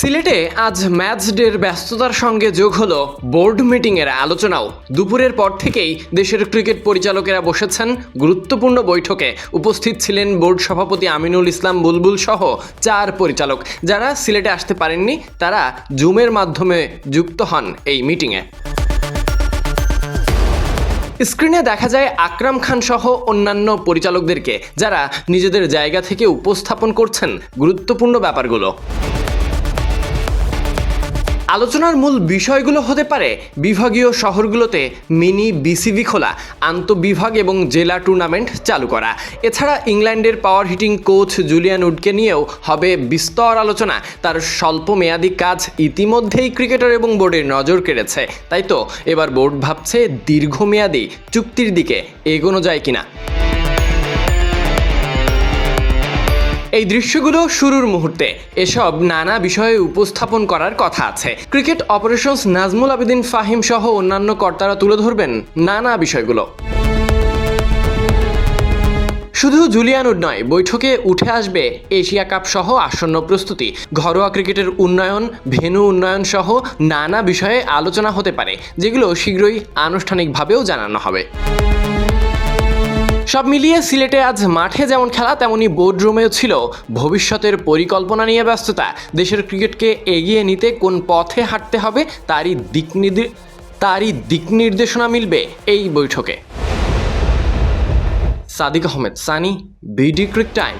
সিলেটে আজ ম্যাচ ডের ব্যস্ততার সঙ্গে যোগ হলো বোর্ড মিটিংয়ের আলোচনাও। দুপুরের পর থেকেই দেশের ক্রিকেট পরিচালকেরা বসেছেন। গুরুত্বপূর্ণ বৈঠকে উপস্থিত ছিলেন বোর্ড সভাপতি আমিনুল ইসলাম বুলবুল সহ চার পরিচালক। যারা সিলেটে আসতে পারেননি, তারা জুমের মাধ্যমে যুক্ত হন এই মিটিংয়ে। স্ক্রিনে দেখা যায় আকরাম খান সহ অন্যান্য পরিচালকদেরকে, যারা নিজেদের জায়গা থেকে উপস্থাপন করছেন। গুরুত্বপূর্ণ ব্যাপারগুলো। আলোচনার মূল বিষয়গুলো হতে পারে বিভাগীয় শহরগুলোতে মিনি বিসিবি খোলা, আন্তঃবিভাগ এবং জেলা টুর্নামেন্ট চালু করা। এছাড়া ইংল্যান্ডের পাওয়ার হিটিং কোচ জুলিয়ান উডকে নিয়েও হবে বিস্তর আলোচনা। তার স্বল্প মেয়াদী কাজ ইতিমধ্যেই ক্রিকেটার এবং বোর্ডের নজর কেড়েছে। তাই তো, এবার বোর্ড ভাবছে দীর্ঘমেয়াদী চুক্তির দিকে এগোনো যায় কিনা। এই দৃশ্যগুলো শুরুর মুহূর্তে। এসব নানা বিষয়ে উপস্থাপন করার কথা আছে। ক্রিকেট অপারেশনস নাজমুল আবেদিন ফাহিম সহ অন্যান্য কর্তারা তুলে ধরবেন নানা বিষয়গুলো। শুধু জুলিয়ানুড নয়, বৈঠকে উঠে আসবে এশিয়া কাপ সহ আসন্ন প্রস্তুতি। ঘরোয়া ক্রিকেটের উন্নয়ন, ভেন্যু উন্নয়ন সহ নানা বিষয়ে আলোচনা হতে পারে, যেগুলো শীঘ্রই আনুষ্ঠানিকভাবেও জানানো হবে। সব মিলিয়ে সিলেটে আজ মাঠে যেমন খেলা, তেমনি বোর্ডরুমেও ছিল। ভবিষ্যতের পরিকল্পনা নিয়ে ব্যস্ততা। দেশের ক্রিকেটকে এগিয়ে নিতে কোন পথে হাঁটতে হবে, তারই দিক তারই দিক নির্দেশনা মিলবে এই বৈঠকে। Sadiq Ahmed, Sunny, BD Cric Time.